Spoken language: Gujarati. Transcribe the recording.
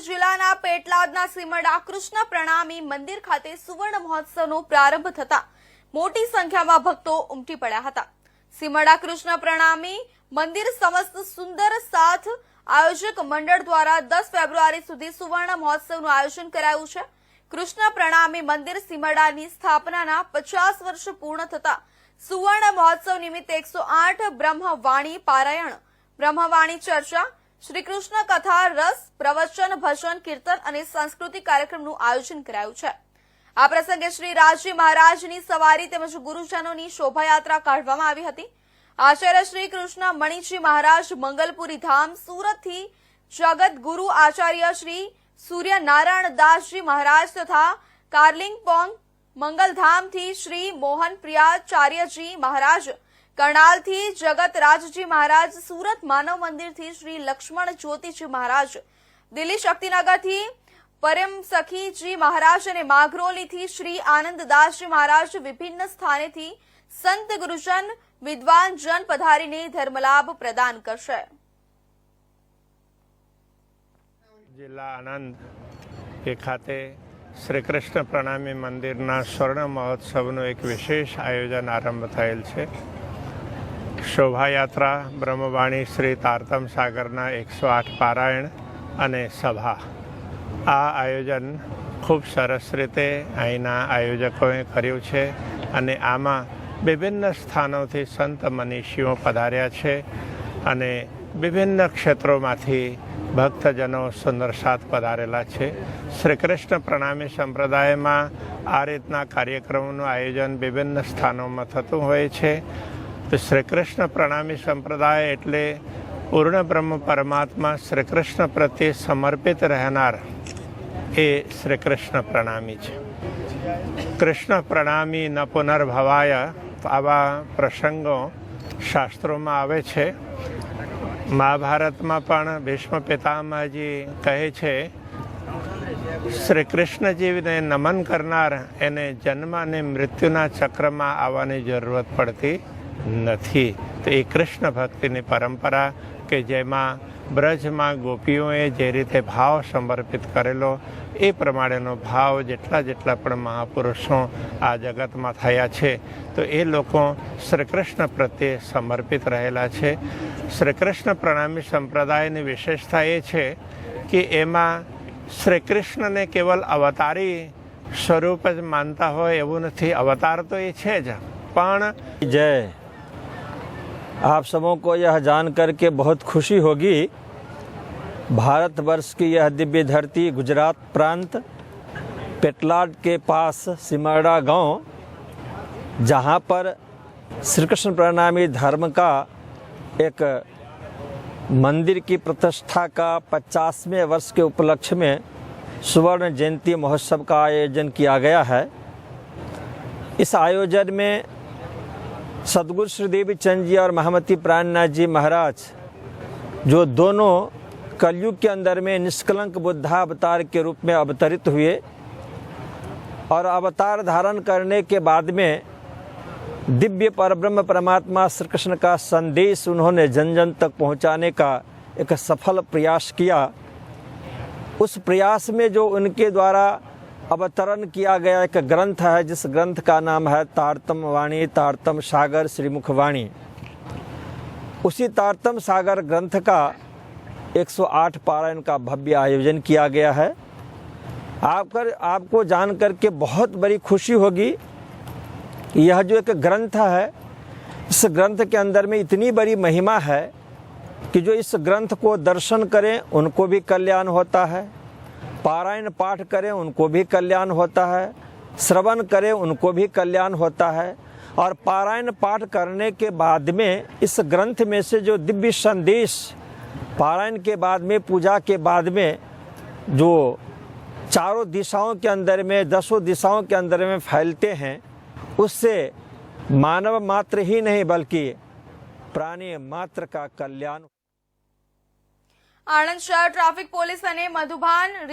જિલ્લાના પેટલાદના સીમડા કૃષ્ણ પ્રણામી મંદિર ખાતે સુવર્ણ મહોત્સવનો પ્રારંભ થતા મોટી સંખ્યામાં ભક્તો ઉમટી પડ્યા હતા. સીમડા કૃષ્ણ પ્રણામી મંદિર સમસ્ત સુંદર સાથ આયોજક મંડળ દ્વારા દસ ફેબ્રુઆરી સુધી સુવર્ણ મહોત્સવનું આયોજન કરાયું છે. કૃષ્ણ પ્રણામી મંદિર સીમડાની સ્થાપનાના પચાસ વર્ષ પૂર્ણ થતા સુવર્ણ મહોત્સવ નિમિત્તે એકસો આઠ બ્રહ્મવાણી પારાયણ, બ્રહ્મવાણી ચર્ચા શ્રી કૃષ્ણ કથા, રસ, પ્રવચન, ભજન, કીર્તન અને સાંસ્કૃતિક કાર્યક્રમનું આયોજન કરાયું છે. આ પ્રસંગે શ્રી રાજજી મહારાજની સવારી તેમજ ગુરુજનોની શોભાયાત્રા કાઢવામાં આવી હતી. આચાર્ય શ્રી કૃષ્ણ મણિજી મહારાજ મંગલપુરી ધામ, સુરતથી જગત ગુરુ આચાર્ય શ્રી સૂર્યનારાયણ દાસજી મહારાજ તથા કાર્લિંગપોંગ મંગલધામથી શ્રી મોહન પ્રિયાચાર્યજી મહારાજ કરણાલથી જગત રાજજી મહારાજ સુરત માનવ મંદિરથી શ્રી લક્ષ્મણ જ્યોતિજી મહારાજ. દિલ્હી શક્તિનગરથી પરમ સખીજી મહારાજ અને માઘરોલીથી શ્રી આનંદદાસજી મહારાજ વિભિન્ન સ્થાનેથી સંત ગુરુજન વિદ્વાન જન પધારીને ધર્મલાભ પ્રદાન કરશે. જિલ્લા આનંદ એ ખાતે શ્રી કૃષ્ણ પ્રણામી મંદિરના સ્વર્ણ મહોત્સવનું એક વિશેષ આયોજન આરંભ થયેલ છે. શોભાયાત્રા, બ્રહ્મવાણી શ્રી તારતમ સાગરના એકસો આઠ પારાયણ અને સભા. આ આયોજન ખૂબ સરસ રીતે અહીંના આયોજકોએ કર્યું છે અને આમાં વિભિન્ન સ્થાનોથી સંત મનીષીઓ પધાર્યા છે અને વિભિન્ન ક્ષેત્રોમાંથી ભક્તજનો સુંદર સાથ પધારેલા છે. શ્રી કૃષ્ણ પ્રણામી સંપ્રદાયમાં આ રીતના કાર્યક્રમોનું આયોજન વિભિન્ન સ્થાનોમાં થતું હોય છે. તો શ્રી કૃષ્ણ પ્રણામી સંપ્રદાય એટલે પૂર્ણ બ્રહ્મ પરમાત્મા શ્રી કૃષ્ણ પ્રત્યે સમર્પિત રહેનાર એ શ્રી કૃષ્ણ પ્રણામી છે. કૃષ્ણ પ્રણામી ન પુનર્ભવાય આવા પ્રસંગો શાસ્ત્રોમાં આવે છે. મહાભારતમાં પણ ભીષ્મ પિતામહજી કહે છે શ્રી કૃષ્ણજીને નમન કરનાર એને જન્મ અને મૃત્યુના ચક્રમાં આવવાની જરૂરત પડતી નથી. તો એ કૃષ્ણ ભક્તિની પરંપરા કે જેમાં બ્રજમાં ગોપીઓએ જે રીતે ભાવ સમર્પિત કરેલો, એ પ્રમાણેનો ભાવ જેટલા જેટલા પણ મહાપુરુષો આ જગતમાં થયા છે, તો એ લોકો શ્રી કૃષ્ણ પ્રત્યે સમર્પિત રહેલા છે. શ્રી કૃષ્ણ પ્રણામી સંપ્રદાયની વિશેષતા એ છે કે એમાં શ્રી કૃષ્ણને કેવલ અવતારી સ્વરૂપ જ માનતા હોય એવું નથી. અવતાર તો એ છે જ. પણ जय आप सबों को यह जान कर के बहुत खुशी होगी। भारतवर्ष की यह दिव्य धरती गुजरात प्रांत पेटलाड के पास सिमड़ा गाँव, जहाँ पर श्री कृष्ण प्रणामी धर्म का एक मंदिर की प्रतिष्ठा का पचासवें वर्ष के उपलक्ष्य में स्वर्ण जयंती महोत्सव का आयोजन किया गया है। इस आयोजन में सदगुरु श्री देवी चंद जी और महामती प्राणनाथ जी महाराज, जो दोनों कलयुग के अंदर में निष्कलंक बुद्धा अवतार के रूप में अवतरित हुए और अवतार धारण करने के बाद में दिव्य परब्रह्म परमात्मा श्री कृष्ण का संदेश उन्होंने जन जन तक पहुँचाने का एक सफल प्रयास किया। उस प्रयास में जो उनके द्वारा अवतरण किया गया एक ग्रंथ है, जिस ग्रंथ का नाम है तारतम वाणी, तारतम सागर श्रीमुख वाणी। उसी तारतम सागर ग्रंथ का 108 पारायण का भव्य आयोजन किया गया है। आपकर आपको जान करके बहुत बड़ी खुशी होगी। यह जो एक ग्रंथ है, इस ग्रंथ के अंदर में इतनी बड़ी महिमा है कि जो इस ग्रंथ को दर्शन करें, उनको भी कल्याण होता है। पारायण पाठ करें उनको भी कल्याण होता है श्रवण करें उनको भी कल्याण होता है और पारायण पाठ करने के बाद में इस ग्रंथ में से जो दिव्य संदेश पारायण के बाद में पूजा के बाद में जो चारों दिशाओं के अंदर में दसों दिशाओं के अंदर में फैलते हैं उससे मानव मात्र ही नहीं बल्कि प्राणी मात्र का कल्याण આણંદ શહેર ટ્રાફિક પોલીસ અને મધુબાન